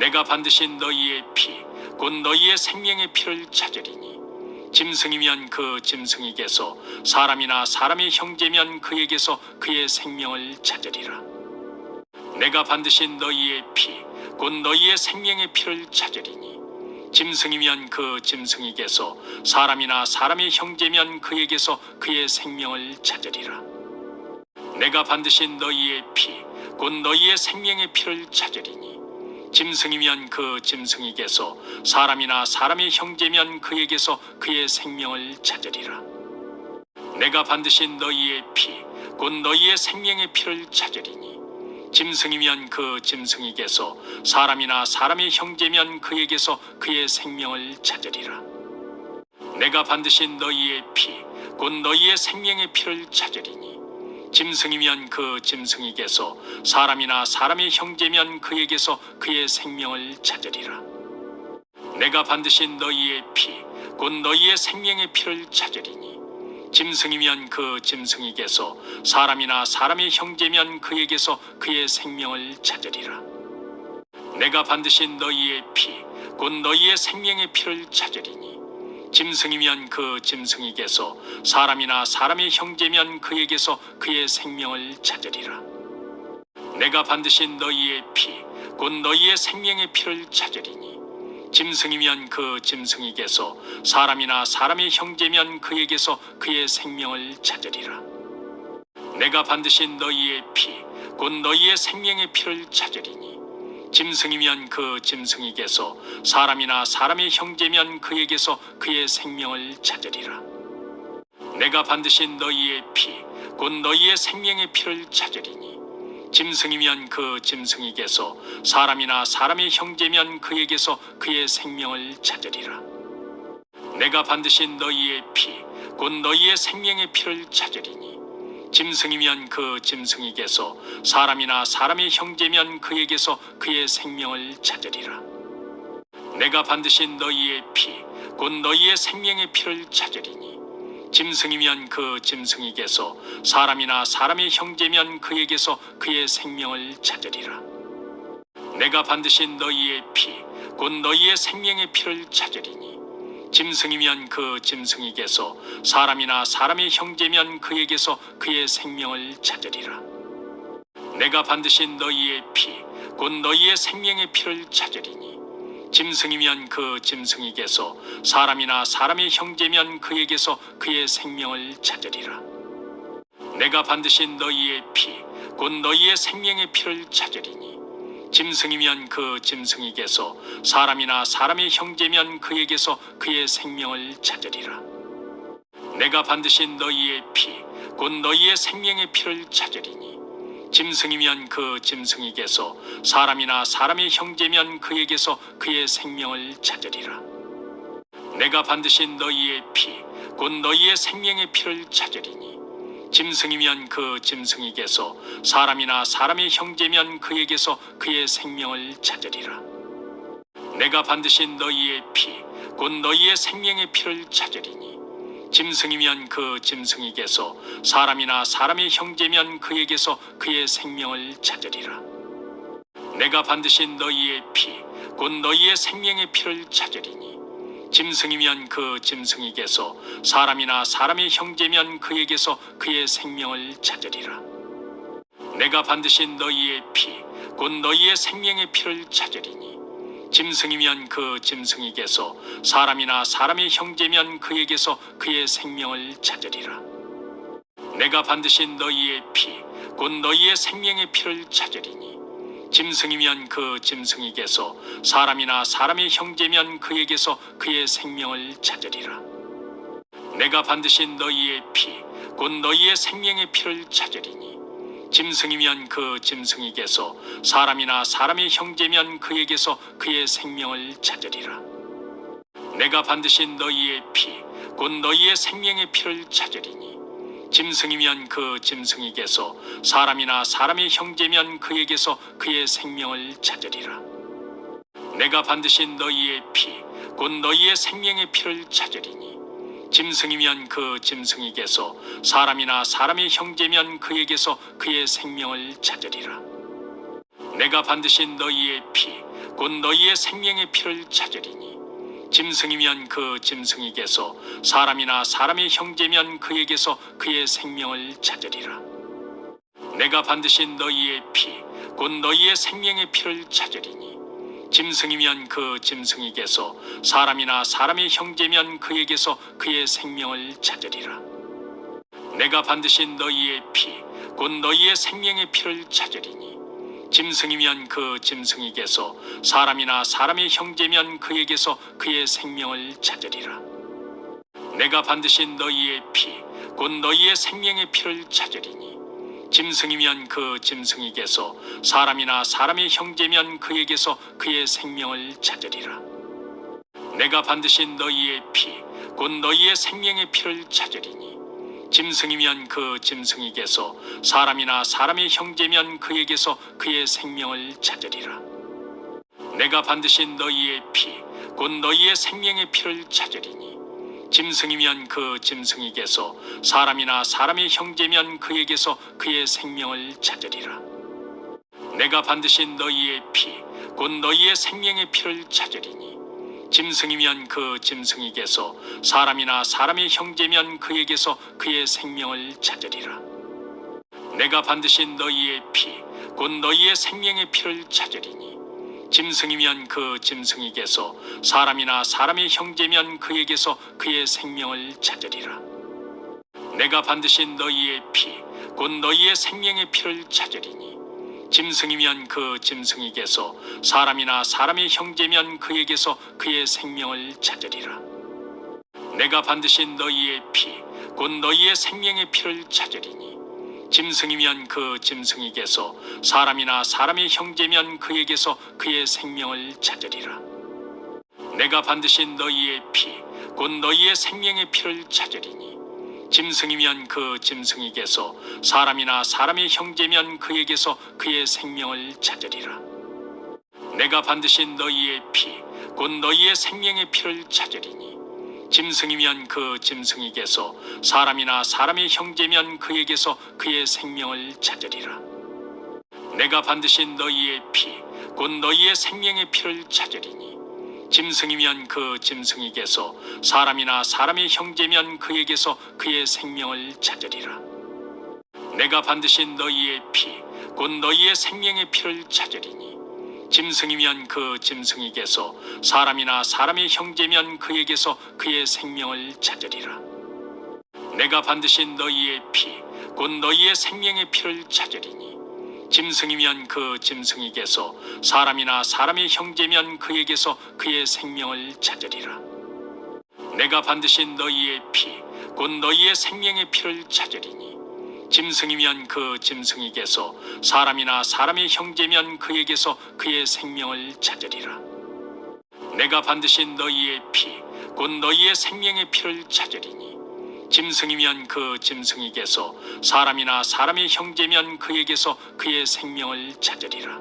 내가 반드시 너희의 피, 곧 너희의 생명의 피를 찾으리니 짐승이면 그 짐승에게서 사람이나 사람의 형제면 그에게서 그의 생명을 찾으리라. 내가 반드시 너희의 피, 곧 너희의 생명의 피를 찾으리니 짐승이면 그 짐승에게서 사람이나 사람의 형제면 그에게서 그의 생명을 찾으리라. 내가 반드시 너희의 피, 곧 너희의 생명의 피를 찾으리니 짐승이면 그 짐승에게서 사람이나 사람의 형제면 그에게서 그의 생명을 찾으리라. 내가 반드시 너희의 피, 곧 너희의 생명의 피를 찾으리니 짐승이면 그 짐승에게서 사람이나 사람의 형제면 그에게서 그의 생명을 찾으리라. 내가 반드시 너희의 피, 곧 너희의 생명의 피를 찾으리니 짐승이면 그 짐승에게서 사람이나 사람의 형제면 그에게서 그의 생명을 찾으리라. 내가 반드시 너희의 피, 곧 너희의 생명의 피를 찾으리니 짐승이면 그 짐승에게서 사람이나 사람의 형제면 그에게서 그의 생명을 찾으리라. 내가 반드시 너희의 피, 곧 너희의 생명의 피를 찾으리니 짐승이면 그 짐승에게서 사람이나 사람의 형제면 그에게서 그의 생명을 찾으리라. 내가 반드시 너희의 피, 곧 너희의 생명의 피를 찾으리니 짐승이면 그 짐승에게서 사람이나 사람의 형제면 그에게서 그의 생명을 찾으리라. 내가 반드시 너희의 피, 곧 너희의 생명의 피를 찾으리니 짐승이면 그 짐승에게서 사람이나 사람의 형제면 그에게서 그의 생명을 찾으리라. 내가 반드시 너희의 피, 곧 너희의 생명의 피를 찾으리니 짐승이면 그 짐승에게서 사람이나 사람의 형제면 그에게서 그의 생명을 찾으리라. 내가 반드시 너희의 피, 곧 너희의 생명의 피를 찾으리니 짐승이면 그 짐승에게서 사람이나 사람의 형제면 그에게서 그의 생명을 찾으리라. 내가 반드시 너희의 피, 곧 너희의 생명의 피를 찾으리니 짐승이면 그 짐승에게서 사람이나 사람의 형제면 그에게서 그의 생명을 찾으리라. 내가 반드시 너희의 피, 곧 너희의 생명의 피를 찾으리니 짐승이면 그 짐승에게서 사람이나 사람의 형제면 그에게서 그의 생명을 찾으리라. 내가 반드시 너희의 피, 곧 너희의 생명의 피를 찾으리니 짐승이면 그 짐승에게서 사람이나 사람의 형제면 그에게서 그의 생명을 찾으리라. 내가 반드시 너희의 피, 곧 너희의 생명의 피를 찾으리니 짐승이면 그 짐승에게서 사람이나 사람의 형제면 그에게서 그의 생명을 찾으리라. 내가 반드시 너희의 피, 곧 너희의 생명의 피를 찾으리니 짐승이면 그 짐승에게서 사람이나 사람의 형제면 그에게서 그의 생명을 찾으리라. 내가 반드시 너희의 피, 곧 너희의 생명의 피를 찾으리니 짐승이면 그 짐승에게서 사람이나 사람의 형제면 그에게서 그의 생명을 찾으리라. 내가 반드시 너희의 피, 곧 너희의 생명의 피를 찾으리니 짐승이면 그 짐승에게서 사람이나 사람의 형제면 그에게서 그의 생명을 찾으리라. 내가 반드시 너희의 피, 곧 너희의 생명의 피를 찾으리니 짐승이면 그 짐승에게서 사람이나 사람의 형제면 그에게서 그의 생명을 찾으리라. 내가 반드시 너희의 피, 곧 너희의 생명의 피를 찾으리니 짐승이면 그 짐승에게서 사람이나 사람의 형제면 그에게서 그의 생명을 찾으리라. 내가 반드시 너희의 피, 곧 너희의 생명의 피를 찾으리니 짐승이면 그 짐승에게서 사람이나 사람의 형제면 그에게서 그의 생명을 찾으리라. 내가 반드시 너희의 피, 곧 너희의 생명의 피를 찾으리니 짐승이면 그 짐승에게서 사람이나 사람의 형제면 그에게서 그의 생명을 찾으리라. 내가 반드시 너희의 피, 곧 너희의 생명의 피를 찾으리니 짐승이면 그 짐승에게서 사람이나 사람의 형제면 그에게서 그의 생명을 찾으리라. 내가 반드시 너희의 피, 곧 너희의 생명의 피를 찾으리니 짐승이면 그 짐승에게서 사람이나 사람의 형제면 그에게서 그의 생명을 찾으리라. 내가 반드시 너희의 피, 곧 너희의 생명의 피를 찾으리니 짐승이면 그 짐승에게서 사람이나 사람의 형제면 그에게서 그의 생명을 찾으리라. 내가 반드시 너희의 피 곧 너희의 생명의 피를 찾으리니 짐승이면 그 짐승에게서 사람이나 사람의 형제면 그에게서 그의 생명을 찾으리라. 내가 반드시 너희의 피 곧 너희의 생명의 피를 찾으리니 짐승이면 그 짐승에게서 사람이나 사람의 형제면 그에게서 그의 생명을 찾으리라. 내가 반드시 너희의 피 곧 너희의 생명의 피를 찾으리니 짐승이면 그 짐승에게서 사람이나 사람의 형제면 그에게서 그의 생명을 찾으리라. 내가 반드시 너희의 피 곧 너희의 생명의 피를 찾으리니 짐승이면 그 짐승에게서 사람이나 사람의 형제면 그에게서 그의 생명을 찾으리라. 내가 반드시 너희의 피 곧 너희의 생명의 피를 찾으리니 짐승이면 그 짐승에게서 사람이나 사람의 형제면 그에게서 그의 생명을 찾으리라. 내가 반드시 너희의 피 곧 너희의 생명의 피를 찾으리니 짐승이면 그 짐승에게서 사람이나 사람의 형제면 그에게서 그의 생명을 찾으리라. 내가 반드시 너희의 피 곧 너희의 생명의 피를 찾으리니 짐승이면 그 짐승에게서 사람이나 사람의 형제면 그에게서 그의 생명을 찾으리라. 내가 반드시 너희의 피 곧 너희의 생명의 피를 찾으리니 짐승이면 그 짐승에게서 사람이나 사람의 형제면 그에게서 그의 생명을 찾으리라. 내가 반드시 너희의 피 곧 너희의 생명의 피를 찾으리니 짐승이면 그 짐승에게서 사람이나 사람의 형제면 그에게서 그의 생명을 찾으리라. 내가 반드시 너희의 피 곧 너희의 생명의 피를 찾으리니 짐승이면 그 짐승에게서 사람이나 사람의 형제면 그에게서 그의 생명을 찾으리라. 내가 반드시 너희의 피 곧 너희의 생명의 피를 찾으리니 짐승이면 그 짐승에게서 사람이나 사람의 형제면 그에게서 그의 생명을 찾으리라. 내가 반드시 너희의 피 곧 너희의 생명의 피를 찾으리니 짐승이면 그 짐승에게서 사람이나 사람의 형제면 그에게서 그의 생명을 찾으리라. 내가 반드시 너희의 피 곧 너희의 생명의 피를 찾으리니 짐승이면 그 짐승에게서 사람이나 사람의 형제면 그에게서 그의 생명을 찾으리라. 내가 반드시 너희의 피 곧 너희의 생명의 피를 찾으리니 짐승이면 그 짐승에게서 사람이나 사람의 형제면 그에게서 그의 생명을 찾으리라. 내가 반드시 너희의 피 곧 너희의 생명의 피를 찾으리니 짐승이면 그 짐승에게서 사람이나 사람의 형제면 그에게서 그의 생명을 찾으리라. 내가 반드시 너희의 피 곧 너희의 생명의 피를 찾으리니 짐승이면 그 짐승에게서 사람이나 사람의 형제면 그에게서 그의 생명을 찾으리라.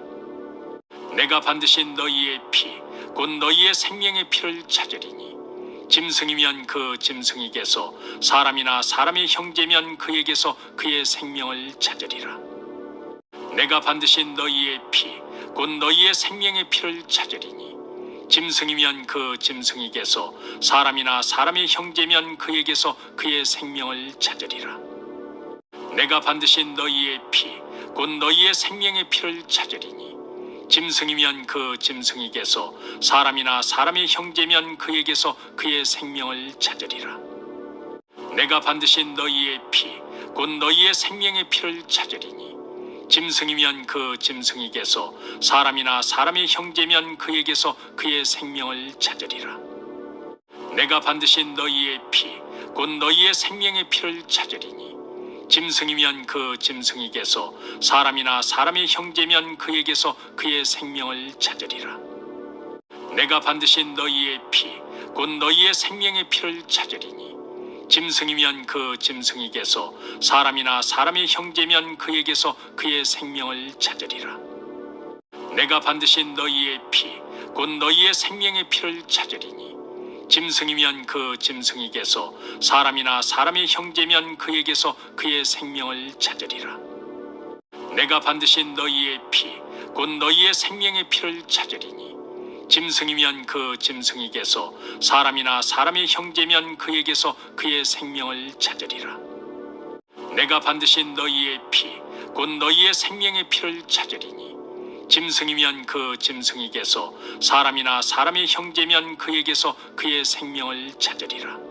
내가 반드시 너희의 피 곧 너희의 생명의 피를 찾으리니 짐승이면 그 짐승에게서 사람이나 사람의 형제면 그에게서 그의 생명을 찾으리라. 내가 반드시 너희의 피 곧 너희의 생명의 피를 찾으리니 짐승이면 그 짐승에게서 사람이나 사람의 형제면 그에게서 그의 생명을 찾으리라. 내가 반드시 너희의 피 곧 너희의 생명의 피를 찾으리니 짐승이면 그 짐승에게서 사람이나 사람의 형제면 그에게서 그의 생명을 찾으리라. 내가 반드시 너희의 피 곧 너희의 생명의 피를 찾으리니 짐승이면 그 짐승에게서 사람이나 사람의 형제면 그에게서 그의 생명을 찾으리라. 내가 반드시 너희의 피 곧 너희의 생명의 피를 찾으리니 짐승이면 그 짐승에게서 사람이나 사람의 형제면 그에게서 그의 생명을 찾으리라. 내가 반드시 너희의 피 곧 너희의 생명의 피를 찾으리니 짐승이면 그 짐승에게서 사람이나 사람의 형제면 그에게서 그의 생명을 찾으리라. 내가 반드시 너희의 피 곧 너희의 생명의 피를 찾으리니 짐승이면 그 짐승에게서 사람이나 사람의 형제면 그에게서 그의 생명을 찾으리라. 내가 반드시 너희의 피 곧 너희의 생명의 피를 찾으리니 짐승이면 그 짐승에게서 사람이나 사람의 형제면 그에게서 그의 생명을 찾으리라. 내가 반드시 너희의 피, 곧 너희의 생명의 피를 찾으리니 짐승이면 그 짐승에게서 사람이나 사람의 형제면 그에게서 그의 생명을 찾으리라.